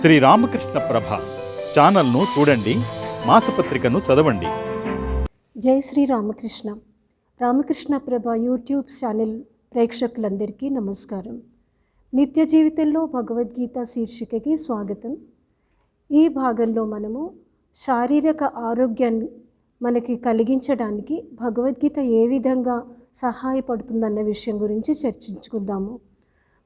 శ్రీ రామకృష్ణ ప్రభ ఛానల్ను చూడండి మాసపత్రికను చదవండి. జై శ్రీ రామకృష్ణ. రామకృష్ణ ప్రభ యూట్యూబ్ ఛానల్ ప్రేక్షకులందరికీ నమస్కారం. నిత్య జీవితంలో భగవద్గీత శీర్షికకి స్వాగతం. ఈ భాగంలో మనము శారీరక ఆరోగ్యాన్ని మనకి కలిగించడానికి భగవద్గీత ఏ విధంగా సహాయపడుతుందన్న విషయం గురించి చర్చించుకుందాము.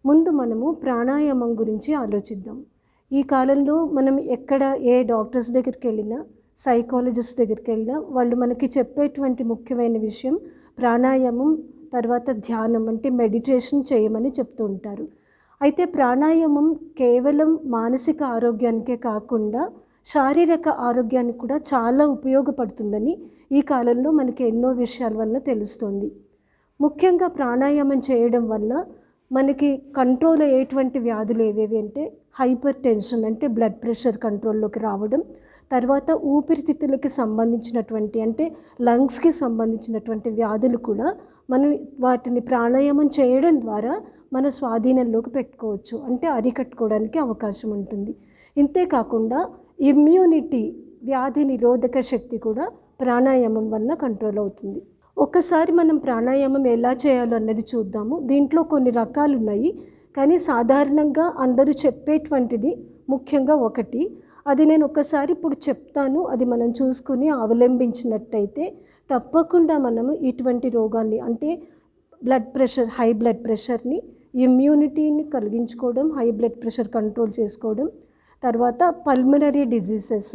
ముందు మనము ప్రాణాయామం గురించి ఆలోచిద్దాం. ఈ కాలంలో మనం ఎక్కడ ఏ డాక్టర్స్ దగ్గరికి వెళ్ళినా సైకాలజిస్ట్ దగ్గరికి వెళ్ళినా వాళ్ళు మనకి చెప్పేటువంటి ముఖ్యమైన విషయం ప్రాణాయామం తర్వాత ధ్యానం అంటే మెడిటేషన్ చేయమని చెప్తూ ఉంటారు. అయితే ప్రాణాయామం కేవలం మానసిక ఆరోగ్యానికే కాకుండా శారీరక ఆరోగ్యానికి కూడా చాలా ఉపయోగపడుతుందని ఈ కాలంలో మనకి ఎన్నో విషయాల వల్ల తెలుస్తుంది. ముఖ్యంగా ప్రాణాయామం చేయడం వల్ల మనకి కంట్రోల్ అయ్యేటువంటి వ్యాధులు ఏవేవి అంటే హైపర్ టెన్షన్ అంటే బ్లడ్ ప్రెషర్ కంట్రోల్లోకి రావడం తర్వాత ఊపిరితిత్తులకి సంబంధించినటువంటి అంటే లంగ్స్కి సంబంధించినటువంటి వ్యాధులు కూడా మనం వాటిని ప్రాణాయామం చేయడం ద్వారా మన స్వాధీనంలోకి పెట్టుకోవచ్చు. అంటే అరికట్టుకోవడానికి అవకాశం ఉంటుంది. ఇంతేకాకుండా ఇమ్యూనిటీ వ్యాధి నిరోధక శక్తి కూడా ప్రాణాయామం వలన కంట్రోల్ అవుతుంది. ఒకసారి మనం ప్రాణాయామం ఎలా చేయాలో అన్నది చూద్దాము. దీంట్లో కొన్ని రకాలు ఉన్నాయి కానీ సాధారణంగా అందరూ చెప్పేటువంటిది ముఖ్యంగా ఒకటి. అది నేను ఒకసారి ఇప్పుడు చెప్తాను. అది మనం చూసుకుని అవలంబించినట్టయితే తప్పకుండా మనము ఇటువంటి రోగాల్ని అంటే బ్లడ్ ప్రెషర్ హై బ్లడ్ ప్రెషర్ని ఇమ్యూనిటీని కలిగించుకోవడం హై బ్లడ్ ప్రెషర్ కంట్రోల్ చేసుకోవడం తర్వాత పల్మనరీ డిజీసెస్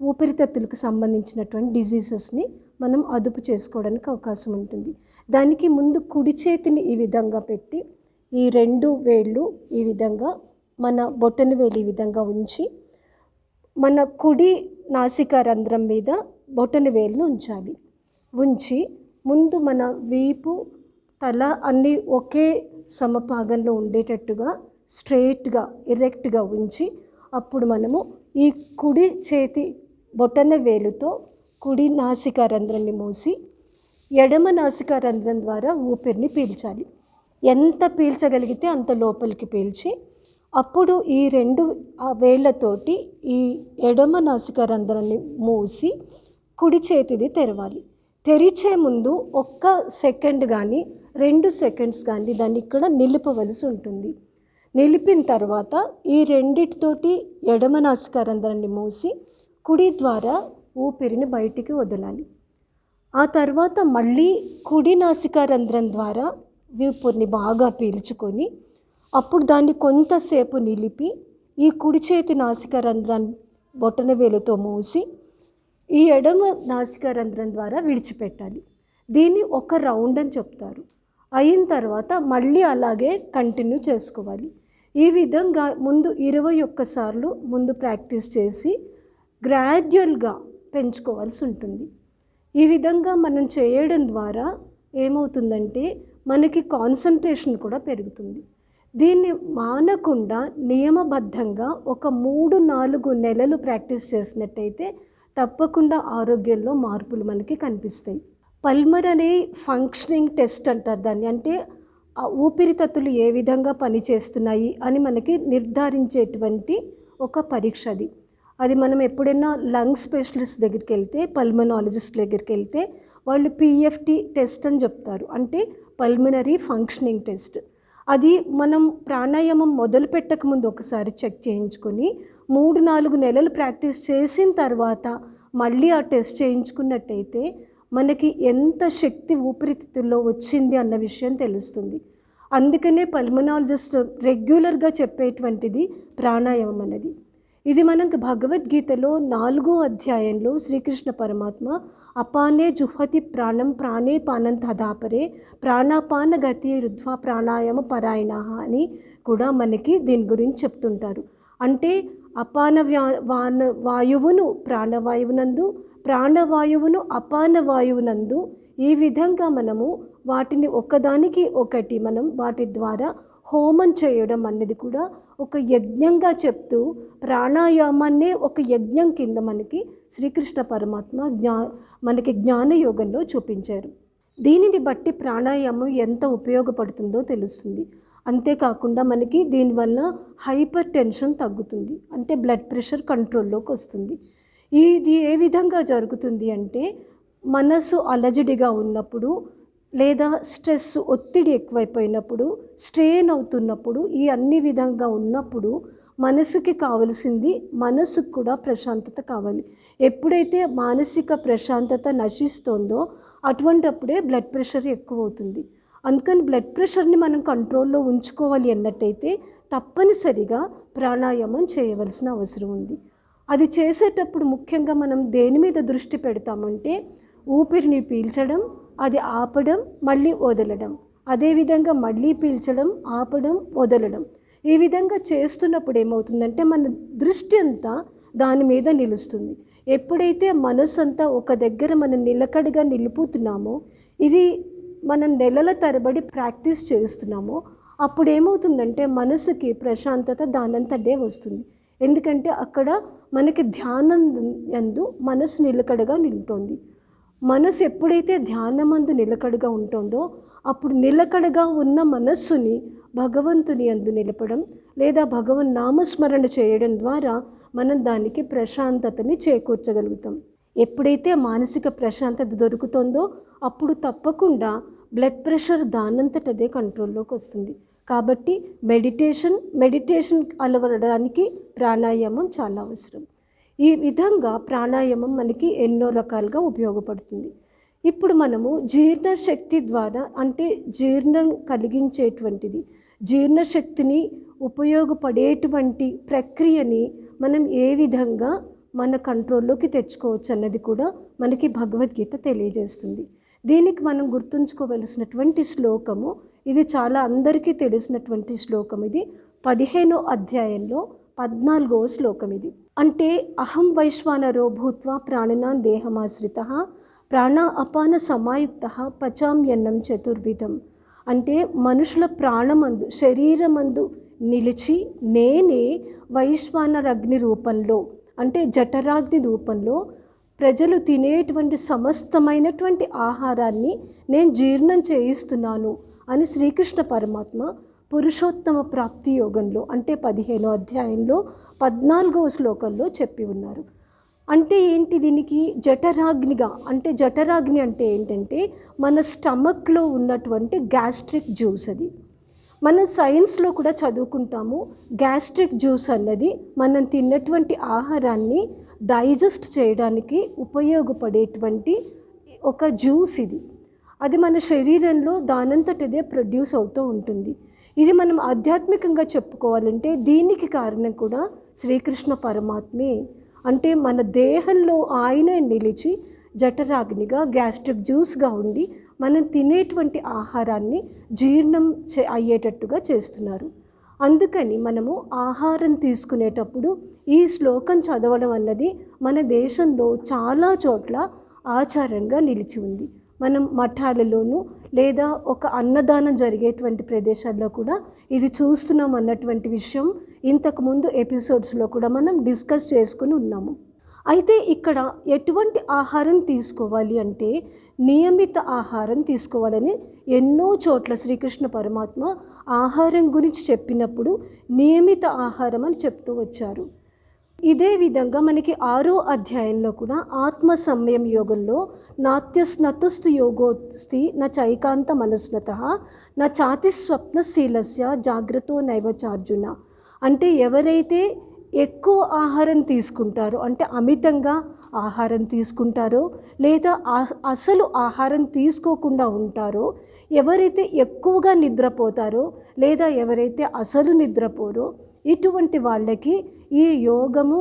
ఊపిరితిత్తులకు సంబంధించినటువంటి డిజీజెస్ని మనం అదుపు చేసుకోవడానికి అవకాశం ఉంటుంది. దానికి ముందు కుడి చేతిని ఈ విధంగా పెట్టి ఈ రెండు వేళ్ళు ఈ విధంగా మన బొట్టని వేలు ఈ విధంగా ఉంచి మన కుడి నాసికా రంధ్రం మీద బొట్టని వేలును ఉంచాలి. ఉంచి ముందు మన వీపు తల అన్నీ ఒకే సమపాగంలో ఉండేటట్టుగా స్ట్రైట్గా ఎరెక్ట్గా ఉంచి అప్పుడు మనము ఈ కుడి చేతి బొటన వేలుతో కుడి నాసికా రంధ్రాన్ని మూసి ఎడమ నాసికా రంధ్రం ద్వారా ఊపిరిని పీల్చాలి. ఎంత పీల్చగలిగితే అంత లోపలికి పీల్చి అప్పుడు ఈ రెండు వేళ్ళతోటి ఈ ఎడమ నాసికా రంధ్రాన్ని మూసి కుడి చేతిది తెరవాలి. తెరిచే ముందు ఒక్క సెకండ్ కానీ రెండు సెకండ్స్ కానీ దాన్ని ఇక్కడ నిలుపవలసి ఉంటుంది. నిలిపిన తర్వాత ఈ రెండిటితోటి ఎడమ నాసికా రంధ్రాన్ని మూసి కుడి ద్వారా ఊపిరిని బయటికి వదలాలి. ఆ తర్వాత మళ్ళీ కుడి నాసికా రంధ్రం ద్వారా ఊపిరిని బాగా పీల్చుకొని అప్పుడు దాన్ని కొంతసేపు నిలిపి ఈ కుడి చేతి నాసికా రంధ్రాన్ని బొటన వేలుతో మూసి ఈ ఎడమ నాసికా రంధ్రం ద్వారా విడిచిపెట్టాలి. దీన్ని ఒక రౌండ్ అని చెప్తారు. అయిన తర్వాత మళ్ళీ అలాగే కంటిన్యూ చేసుకోవాలి. ఈ విధంగా ముందు ఇరవై ఒక్కసార్లు ముందు ప్రాక్టీస్ చేసి గ్రాడ్యువల్గా పెంచుకోవాల్సి ఉంటుంది. ఈ విధంగా మనం చేయడం ద్వారా ఏమవుతుందంటే మనకి కాన్సన్ట్రేషన్ కూడా పెరుగుతుంది. దీన్ని మానకుండా నియమబద్ధంగా ఒక మూడు నాలుగు నెలలు ప్రాక్టీస్ చేసినట్టయితే తప్పకుండా ఆరోగ్యంలో మార్పులు మనకి కనిపిస్తాయి. పల్మరరీ ఫంక్షనింగ్ టెస్ట్ అంటారు దాన్ని. అంటే ఊపిరితత్తులు ఏ విధంగా పనిచేస్తున్నాయి అని మనకి నిర్ధారించేటువంటి ఒక పరీక్ష అది. అది మనం ఎప్పుడైనా లంగ్ స్పెషలిస్ట్ దగ్గరికి వెళ్తే పల్మనాలజిస్ట్ దగ్గరికి వెళ్తే వాళ్ళు పిఎఫ్టి టెస్ట్ అని చెప్తారు. అంటే పల్మనరీ ఫంక్షనింగ్ టెస్ట్. అది మనం ప్రాణాయామం మొదలు పెట్టక ముందు ఒకసారి చెక్ చేయించుకొని మూడు నాలుగు నెలలు ప్రాక్టీస్ చేసిన తర్వాత మళ్ళీ ఆ టెస్ట్ చేయించుకున్నట్టయితే మనకి ఎంత శక్తి ఊపిరితిత్తుల్లో వచ్చింది అన్న విషయం తెలుస్తుంది. అందుకనే పల్మనాలజిస్ట్ రెగ్యులర్గా చెప్పేటువంటిది ప్రాణాయామం అనేది ఇది మనకు భగవద్గీతలో నాలుగో అధ్యాయంలో శ్రీకృష్ణ పరమాత్మ అపానే జుహతి ప్రాణం ప్రాణే పానం తదాపరే ప్రాణాపాన గతి రుద్వా ప్రాణాయామ పరాయణ అని కూడా మనకి దీని గురించి చెప్తుంటారు. అంటే అపాన వ్యా వాన వాయువును ప్రాణవాయువునందు ప్రాణవాయువును అపాన వాయువునందు ఈ విధంగా మనము వాటిని ఒకదానికి ఒకటి మనం వాటి ద్వారా హోమం చేయడం అన్నది కూడా ఒక యజ్ఞంగా చెప్తూ ప్రాణాయామాన్నే ఒక యజ్ఞం కింద మనకి శ్రీకృష్ణ పరమాత్మ జ్ఞా మనకి జ్ఞానయోగంలో చూపించారు. దీనిని బట్టి ప్రాణాయామం ఎంత ఉపయోగపడుతుందో తెలుస్తుంది. అంతేకాకుండా మనకి దీనివల్ల హైపర్ టెన్షన్ తగ్గుతుంది. అంటే బ్లడ్ ప్రెషర్ కంట్రోల్లోకి వస్తుంది. ఇది ఏ విధంగా జరుగుతుంది అంటే మనసు అలజడిగా ఉన్నప్పుడు లేదా స్ట్రెస్ ఒత్తిడి ఎక్కువైపోయినప్పుడు స్ట్రెయిన్ అవుతున్నప్పుడు ఈ అన్ని విధంగా ఉన్నప్పుడు మనసుకి కావలసింది మనసుకు కూడా ప్రశాంతత కావాలి. ఎప్పుడైతే మానసిక ప్రశాంతత నశిస్తుందో అటువంటప్పుడే బ్లడ్ ప్రెషర్ ఎక్కువ అవుతుంది అందుకని బ్లడ్ ప్రెషర్ని మనం కంట్రోల్లో ఉంచుకోవాలి అన్నట్టయితే తప్పనిసరిగా ప్రాణాయామం చేయవలసిన అవసరం ఉంది. అది చేసేటప్పుడు ముఖ్యంగా మనం దేని మీద దృష్టి పెడతామంటే ఊపిరిని పీల్చడం అది ఆపడం మళ్ళీ వదలడం. అదేవిధంగా మళ్ళీ పీల్చడం ఆపడం వదలడం. ఈ విధంగా చేస్తున్నప్పుడు ఏమవుతుందంటే మన దృష్టి అంతా దాని మీద నిలుస్తుంది. ఎప్పుడైతే మనసు అంతా ఒక దగ్గర మనం నిలకడగా నిలుపుతున్నామో ఇది మనం నెలల తరబడి ప్రాక్టీస్ చేస్తున్నామో అప్పుడు ఏమవుతుందంటే మనసుకి ప్రశాంతత దానంతటే వస్తుంది. ఎందుకంటే అక్కడ మనకి ధ్యానం యందు మనసు నిలకడగా నిలుతోంది మనసు ఎప్పుడైతే ధ్యానమందు నిలకడగా ఉంటుందో అప్పుడు నిలకడగా ఉన్న మనస్సుని భగవంతుని అందు నిలపడం లేదా భగవన్ నామస్మరణ చేయడం ద్వారా మనం దానికి ప్రశాంతతని చేకూర్చగలుగుతాం. ఎప్పుడైతే మానసిక ప్రశాంతత దొరుకుతుందో అప్పుడు తప్పకుండా బ్లడ్ ప్రెషర్ దానంతటదే కంట్రోల్లోకి వస్తుంది. కాబట్టి మెడిటేషన్ మెడిటేషన్ అలవడడానికి ప్రాణాయామం చాలా అవసరం. ఈ విధంగా ప్రాణాయామం మనకి ఎన్నో రకాలుగా ఉపయోగపడుతుంది. ఇప్పుడు మనము జీర్ణశక్తి ద్వారా అంటే జీర్ణం కలిగించేటువంటిది జీర్ణశక్తిని ఉపయోగపడేటువంటి ప్రక్రియని మనం ఏ విధంగా మన కంట్రోల్లోకి తెచ్చుకోవచ్చు అన్నది కూడా మనకి భగవద్గీత తెలియజేస్తుంది. దీనికి మనం గుర్తుంచుకోవలసినటువంటి శ్లోకము ఇది చాలా అందరికీ తెలిసినటువంటి శ్లోకం ఇది. పదిహేనో అధ్యాయంలో పద్నాలుగో శ్లోకం ఇది. అంటే అహం వైశ్వానరో భూత్వా ప్రాణినా దేహమాశ్రిత ప్రాణ అపాన సమాయుక్త పచామ్యన్నం చతుర్విధం. అంటే మనుషుల ప్రాణమందు శరీరమందు నిలిచి నేనే వైశ్వానరగ్ని రూపంలో అంటే జఠరాగ్ని రూపంలో ప్రజలు తినేటువంటి సమస్తమైనటువంటి ఆహారాన్ని నేను జీర్ణం చేయిస్తున్నాను అని శ్రీకృష్ణ పరమాత్మ పురుషోత్తమ ప్రాప్తి యోగంలో అంటే పదిహేనో అధ్యాయంలో పద్నాలుగవ శ్లోకంలో చెప్పి ఉన్నారు. అంటే ఏంటి దీనికి? జఠరాగ్నిగా అంటే జఠరాగ్ని అంటే ఏంటంటే మన స్టమక్లో ఉన్నటువంటి గ్యాస్ట్రిక్ జ్యూస్ అది. మనం సైన్స్లో కూడా చదువుకుంటాము గ్యాస్ట్రిక్ జ్యూస్ అన్నది మనం తిన్నటువంటి ఆహారాన్ని డైజెస్ట్ చేయడానికి ఉపయోగపడేటువంటి ఒక జ్యూస్ ఇది. అది మన శరీరంలో దానంతటిదే ప్రొడ్యూస్ అవుతూ ఉంటుంది. ఇది మనం ఆధ్యాత్మికంగా చెప్పుకోవాలంటే దీనికి కారణం కూడా శ్రీకృష్ణ పరమాత్మే. అంటే మన దేహంలో ఆయనే నిలిచి జఠరాగ్నిగా గ్యాస్ట్రిక్ జ్యూస్గా ఉండి మనం తినేటువంటి ఆహారాన్ని జీర్ణం చే అయ్యేటట్టుగా చేస్తున్నారు. అందుకని మనము ఆహారం తీసుకునేటప్పుడు ఈ శ్లోకం చదవడం అన్నది మన దేశంలో చాలా చోట్ల ఆచారంగా నిలిచి ఉంది. మనం మఠాలలోనూ లేదా ఒక అన్నదానం జరిగేటువంటి ప్రదేశాల్లో కూడా ఇది చూస్తున్నాం అన్నటువంటి విషయం ఇంతకుముందు ఎపిసోడ్స్లో కూడా మనం డిస్కస్ చేసుకుని ఉన్నాము. అయితే ఇక్కడ ఎటువంటి ఆహారం తీసుకోవాలి అంటే నియమిత ఆహారం తీసుకోవాలని ఎన్నో చోట్ల శ్రీకృష్ణ పరమాత్మ ఆహారం గురించి చెప్పినప్పుడు నియమిత ఆహారం అని చెప్తూ వచ్చారు. ఇదే విధంగా మనకి ఆరో అధ్యాయంలో కూడా ఆత్మ సంయమ యోగంలో నాత్యస్నతుస్తు యోగోస్తి నా చైకాంత మనస్నత నా చాతి స్వప్నశీలస్య జాగ్రత్త నైవచార్జున. అంటే ఎవరైతే ఎక్కువ ఆహారం తీసుకుంటారో అంటే అమితంగా ఆహారం తీసుకుంటారో లేదా అసలు ఆహారం తీసుకోకుండా ఉంటారో ఎవరైతే ఎక్కువగా నిద్రపోతారో లేదా ఎవరైతే అసలు నిద్రపోరో ఇటువంటి వాళ్ళకి ఈ యోగము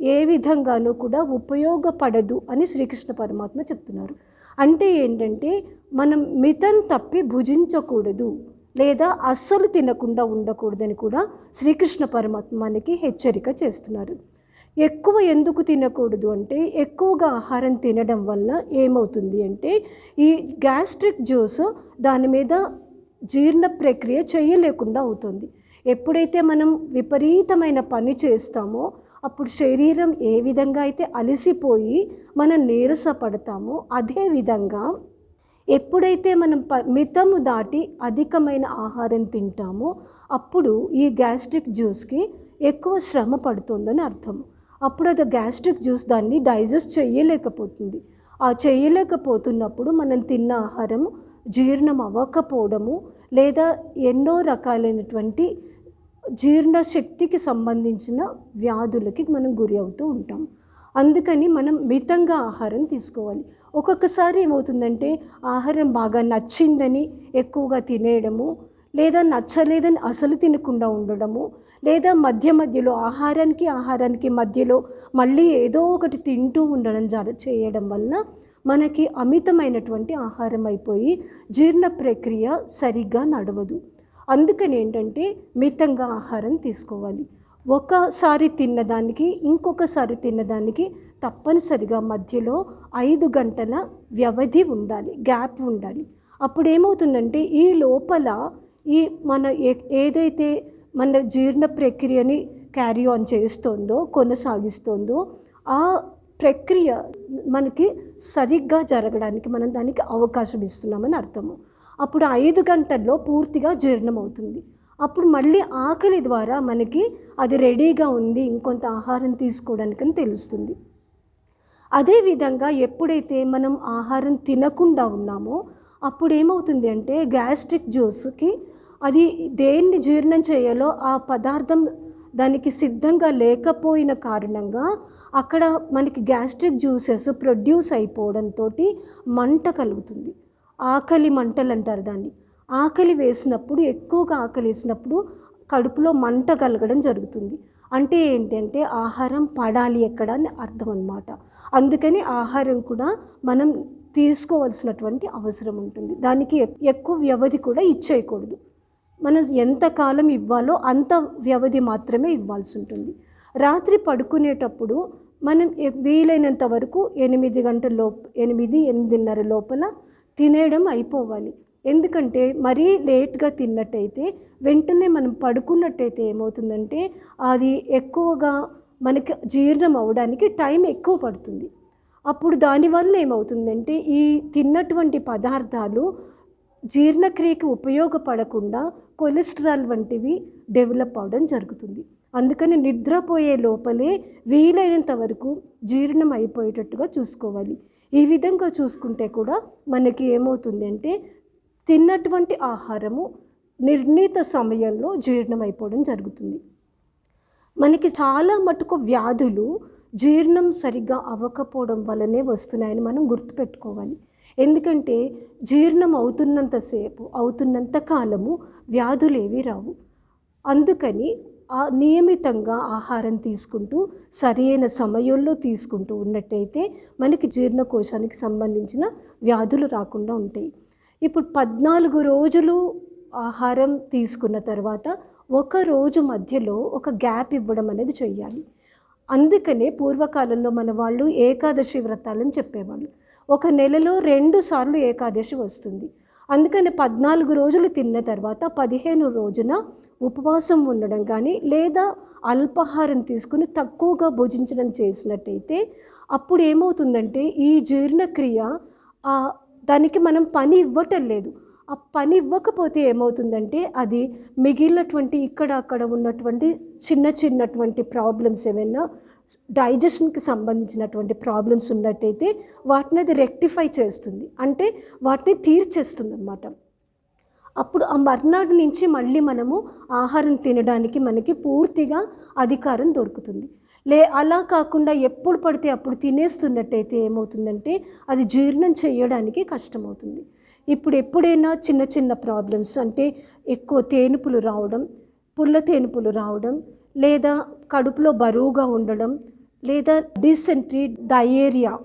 ఏ విధంగానూ కూడా ఉపయోగపడదు అని శ్రీకృష్ణ పరమాత్మ చెప్తున్నారు. అంటే ఏంటంటే మనం మితం తప్పి భుజించకూడదు లేదా అస్సలు తినకుండా ఉండకూడదని కూడా శ్రీకృష్ణ పరమాత్మ మనకి హెచ్చరిక చేస్తున్నారు. ఎక్కువ ఎందుకు తినకూడదు అంటే ఎక్కువగా ఆహారం తినడం వల్ల ఏమవుతుంది అంటే ఈ గ్యాస్ట్రిక్ జ్యూస్ దాని మీద జీర్ణ ప్రక్రియ చేయలేకుండా అవుతుంది. ఎప్పుడైతే మనం విపరీతమైన పని చేస్తామో అప్పుడు శరీరం ఏ విధంగా అయితే అలసిపోయి మనం నీరసపడతామో అదే విధంగా ఎప్పుడైతే మనం ప మితము దాటి అధికమైన ఆహారం తింటామో అప్పుడు ఈ గ్యాస్ట్రిక్ జ్యూస్కి ఎక్కువ శ్రమ పడుతుందని అర్థం. అప్పుడు అది గ్యాస్ట్రిక్ జ్యూస్ దాన్ని డైజెస్ట్ చేయలేకపోతుంది ఆ చేయలేకపోతున్నప్పుడు మనం తిన్న ఆహారం జీర్ణం అవ్వకపోవడము లేదా ఎన్నో రకాలైనటువంటి జీర్ణ శక్తికి సంబంధించిన వ్యాధులకి మనం గురి అవుతూ ఉంటాం. అందుకని మనం మితంగా ఆహారం తీసుకోవాలి. ఒక్కొక్కసారి ఏమవుతుందంటే ఆహారం బాగా నచ్చిందని ఎక్కువగా తినేయడము లేదా నచ్చలేదని అసలు తినకుండా ఉండడము లేదా మధ్య మధ్యలో ఆహారానికి ఆహారానికి మధ్యలో మళ్ళీ ఏదో ఒకటి తింటూ ఉండడం జర చేయడం వలన మనకి అమితమైనటువంటి ఆహారం అయిపోయి జీర్ణ ప్రక్రియ సరిగ్గా నడవదు. అందుకని ఏంటంటే మితంగా ఆహారం తీసుకోవాలి. ఒకసారి తిన్నదానికి ఇంకొకసారి తిన్నదానికి తప్పనిసరిగా మధ్యలో ఐదు గంటల వ్యవధి ఉండాలి గ్యాప్ ఉండాలి. అప్పుడు ఏమవుతుందంటే ఈ లోపల ఈ మన ఏ- ఏదైతే మన జీర్ణ ప్రక్రియని క్యారీ ఆన్ చేస్తోందో కొనసాగిస్తోందో ఆ ప్రక్రియ మనకి సరిగ్గా జరగడానికి మనం దానికి అవకాశం ఇస్తున్నామని అర్థము. అప్పుడు ఐదు గంటల్లో పూర్తిగా జీర్ణం అవుతుంది అప్పుడు మళ్ళీ ఆకలి ద్వారా మనకి అది రెడీగా ఉంది ఇంకొంత ఆహారం తీసుకోవడానికని తెలుస్తుంది. అదేవిధంగా ఎప్పుడైతే మనం ఆహారం తినకుండా ఉన్నామో అప్పుడు ఏమవుతుంది అంటే గ్యాస్ట్రిక్ జ్యూస్కి అది దేన్ని జీర్ణం చేయాలో ఆ పదార్థం దానికి సిద్ధంగా లేకపోయిన కారణంగా అక్కడ మనకి గ్యాస్ట్రిక్ జ్యూసెస్ ప్రొడ్యూస్ అయిపోవడంతో మంట కలుగుతుంది. ఆకలి మంటలు అంటారు దాన్ని. ఆకలి వేసినప్పుడు ఎక్కువగా ఆకలి వేసినప్పుడు కడుపులో మంట కలగడం జరుగుతుంది. అంటే ఏంటంటే ఆహారం పడాలి ఎక్కడ అని అర్థం అనమాట అందుకని ఆహారం కూడా మనం తీసుకోవాల్సినటువంటి అవసరం ఉంటుంది. దానికి ఎక్- ఎక్కువ వ్యవధి కూడా ఇచ్చేయకూడదు. మనం ఎంతకాలం ఇవ్వాలో అంత వ్యవధి మాత్రమే ఇవ్వాల్సి ఉంటుంది. రాత్రి పడుకునేటప్పుడు మనం వీలైనంత వరకు ఎనిమిది గంటల లోపు ఎనిమిది ఎనిమిదిన్నర లోపల తినేయడం అయిపోవాలి. ఎందుకంటే మరీ లేట్గా తిన్నట్టయితే వెంటనే మనం పడుకున్నట్టయితే ఏమవుతుందంటే అది ఎక్కువగా మనకి జీర్ణం అవ్వడానికి టైం ఎక్కువ పడుతుంది. అప్పుడు దానివల్ల ఏమవుతుందంటే ఈ తిన్నటువంటి పదార్థాలు జీర్ణక్రియకి ఉపయోగపడకుండా కొలెస్ట్రాల్ వంటివి డెవలప్ అవడం జరుగుతుంది. అందుకని నిద్రపోయే లోపలే వీలైనంత వరకు జీర్ణం అయిపోయేటట్టుగా చూసుకోవాలి. ఈ విధంగా చూసుకుంటే కూడా మనకి ఏమవుతుంది అంటే తిన్నటువంటి ఆహారము నిర్ణీత సమయంలో జీర్ణం అయిపోవడం జరుగుతుంది. మనకి చాలా మటుకు వ్యాధులు జీర్ణం సరిగ్గా అవ్వకపోవడం వల్లనే వస్తున్నాయని మనం గుర్తుపెట్టుకోవాలి. ఎందుకంటే జీర్ణం అవుతున్నంతసేపు అవుతున్నంత కాలము వ్యాధులు ఏవి రావు. అందుకని నియమితంగా ఆహారం తీసుకుంటూ సరైన సమయంలో తీసుకుంటూ ఉన్నట్టయితే మనకి జీర్ణకోశానికి సంబంధించిన వ్యాధులు రాకుండా ఉంటాయి. ఇప్పుడు పద్నాలుగు రోజులు ఆహారం తీసుకున్న తర్వాత ఒక రోజు మధ్యలో ఒక గ్యాప్ ఇవ్వడం అనేది చేయాలి అందుకనే పూర్వకాలంలో మన వాళ్ళు ఏకాదశి వ్రతాలని చెప్పేవాళ్ళు. ఒక నెలలో రెండు సార్లు ఏకాదశి వస్తుంది. అందుకని పద్నాలుగు రోజులు తిన్న తర్వాత పదిహేను రోజున ఉపవాసం ఉండడం కానీ లేదా అల్పాహారం తీసుకుని తక్కువగా భుజించడం చేసినట్టయితే అప్పుడు ఏమవుతుందంటే ఈ జీర్ణక్రియ దానికి మనం పని ఇవ్వటం లేదు. ఆ పని ఇవ్వకపోతే ఏమవుతుందంటే అది మిగిలినటువంటి ఇక్కడ అక్కడ ఉన్నటువంటి చిన్న చిన్నటువంటి ప్రాబ్లమ్స్ ఏమైనా డైజెషన్కి సంబంధించినటువంటి ప్రాబ్లమ్స్ ఉన్నట్టయితే వాటిని అది రెక్టిఫై చేస్తుంది. అంటే వాటిని తీర్చేస్తుంది అన్నమాట అప్పుడు ఆ మర్నాడు నుంచి మళ్ళీ మనము ఆహారం తినడానికి మనకి పూర్తిగా అధికారం దొరుకుతుంది. లే అలా కాకుండా ఎప్పుడు పడితే అప్పుడు తినేస్తున్నట్టయితే ఏమవుతుందంటే అది జీర్ణం చేయడానికి కష్టమవుతుంది. ఇప్పుడు ఎప్పుడైనా చిన్న చిన్న ప్రాబ్లమ్స్ అంటే ఎక్కువ తేనుపులు రావడం పుల్ల తేనుపులు రావడం లేదా కడుపులో బరువుగా ఉండడం లేదా డిసెంట్రీ డయేరియా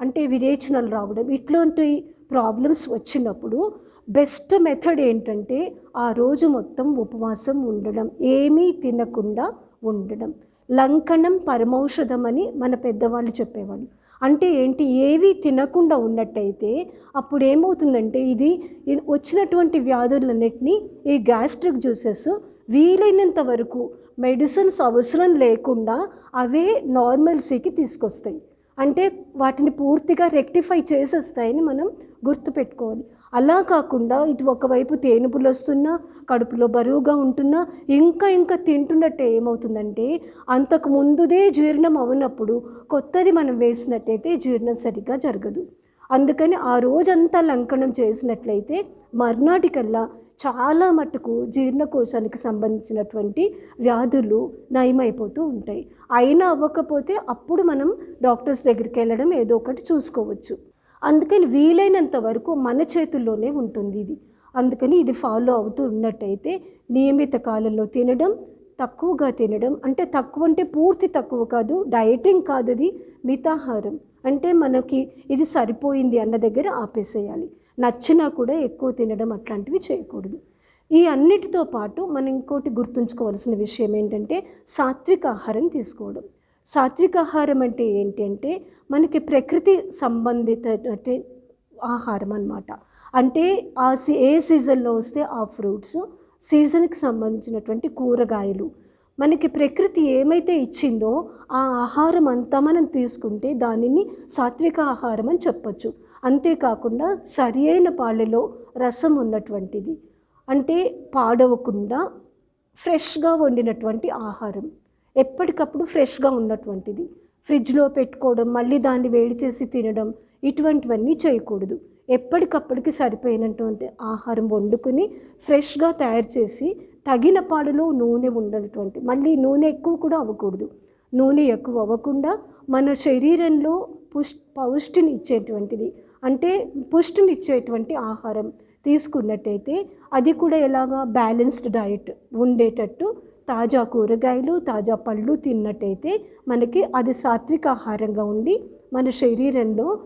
అంటే విరేచనలు రావడం ఇట్లాంటి ప్రాబ్లమ్స్ వచ్చినప్పుడు బెస్ట్ మెథడ్ ఏంటంటే ఆ రోజు మొత్తం ఉపవాసం ఉండడం ఏమీ తినకుండా ఉండడం. లంకణం పరమౌషధం అని మన పెద్దవాళ్ళు చెప్పేవాళ్ళు. అంటే ఏంటి? ఏవి తినకుండా ఉన్నట్టయితే అప్పుడు ఏమవుతుందంటే ఇది ఇది వచ్చినటువంటి వ్యాధులన్నిటినీ ఈ గ్యాస్ట్రిక్ జ్యూసెస్ వీలైనంత వరకు మెడిసిన్స్ అవసరం లేకుండా అవే నార్మల్సీకి తీసుకొస్తాయి. అంటే వాటిని పూర్తిగా రెక్టిఫై చేసేస్తాయని మనం గుర్తుపెట్టుకోవాలి. అలా కాకుండా ఇటు ఒకవైపు తేనుపులు వస్తున్నా కడుపులో బరువుగా ఉంటున్నా ఇంకా ఇంకా తింటున్నట్టు ఏమవుతుందంటే అంతకు ముందుదే జీర్ణం అవునప్పుడు కొత్తది మనం వేసినట్టయితే జీర్ణం సరిగ్గా జరగదు. అందుకని ఆ రోజంతా లంకనం చేసినట్లయితే మర్నాటికల్లా చాలా మటుకు జీర్ణకోశానికి సంబంధించినటువంటి వ్యాధులు నయమైపోతూ ఉంటాయి. అయినా అవ్వకపోతే అప్పుడు మనం డాక్టర్స్ దగ్గరికి వెళ్ళడం ఏదో ఒకటి చూసుకోవచ్చు. అందుకని వీలైనంత వరకు మన చేతుల్లోనే ఉంటుంది ఇది. అందుకని ఇది ఫాలో అవుతూ ఉన్నట్టయితే నియమిత కాలంలో తినడం తక్కువగా తినడం అంటే తక్కువ అంటే పూర్తి తక్కువ కాదు డయటింగ్ కాదు అది మితాహారం. అంటే మనకి ఇది సరిపోయింది అన్న దగ్గర ఆపేసేయాలి. నచ్చినా కూడా ఎక్కువ తినడం అట్లాంటివి చేయకూడదు. ఈ అన్నిటితో పాటు మనం ఇంకోటి గుర్తుంచుకోవాల్సిన విషయం ఏంటంటే సాత్విక ఆహారం తీసుకోవడం. సాత్విక ఆహారం అంటే ఏంటంటే మనకి ప్రకృతి సంబంధిత ఆహారం అన్నమాట. అంటే ఆ సీ ఏ సీజన్లో వస్తే ఆ ఫ్రూట్స్ సీజన్కి సంబంధించినటువంటి కూరగాయలు. మనకి ప్రకృతి ఏమైతే ఇచ్చిందో ఆ ఆహారం అంతా మనం తీసుకుంటే దానిని సాత్విక ఆహారం అని చెప్పొచ్చు. అంతేకాకుండా సరి అయిన పాళ్ళలో రసం ఉన్నటువంటిది. అంటే పాడవకుండా ఫ్రెష్గా వండినటువంటి ఆహారం. ఎప్పటికప్పుడు ఫ్రెష్గా ఉన్నటువంటిది. ఫ్రిడ్జ్లో పెట్టుకోవడం మళ్ళీ దాన్ని వేడి చేసి తినడం ఇటువంటివన్నీ చేయకూడదు. ఎప్పటికప్పటికి సరిపోయినటువంటి ఆహారం వండుకొని ఫ్రెష్గా తయారు చేసి తగిన పాడులో నూనె ఉండనటువంటి మళ్ళీ నూనె ఎక్కువ కూడా అవ్వకూడదు. నూనె ఎక్కువ అవ్వకుండా మన శరీరంలో పుష్ పౌష్టిని ఇచ్చేటువంటిది. అంటే పుష్టిని ఇచ్చేటువంటి ఆహారం తీసుకున్నట్టయితే అది కూడా ఎలాగా బ్యాలెన్స్డ్ డయట్ ఉండేటట్టు తాజా కూరగాయలు తాజా పళ్ళు తిన్నట్టయితే మనకి అది సాత్విక ఆహారంగా ఉండి మన శరీరంలో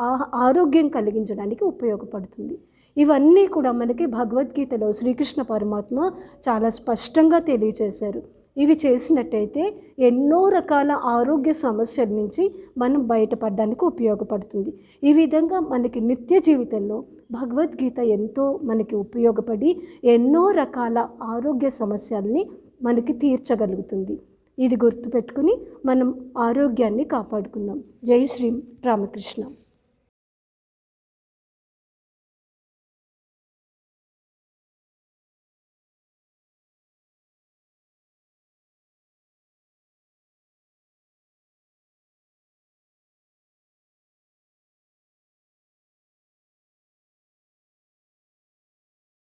ఆ- ఆరోగ్యం కలిగించడానికి ఉపయోగపడుతుంది. ఇవన్నీ కూడా మనకి భగవద్గీతలో శ్రీకృష్ణ పరమాత్మ చాలా స్పష్టంగా తెలియచేశారు. ఇవి చేసినట్టయితే ఎన్నో రకాల ఆరోగ్య సమస్యల నుంచి మనం బయటపడడానికి ఉపయోగపడుతుంది. ఈ విధంగా మనకి నిత్య జీవితంలో భగవద్గీత ఎంతో మనకి ఉపయోగపడి ఎన్నో రకాల ఆరోగ్య సమస్యల్ని మనకి తీర్చగలుగుతుంది. ఇది గుర్తుపెట్టుకుని మనం ఆరోగ్యాన్ని కాపాడుకుందాం. జై శ్రీ రామకృష్ణ.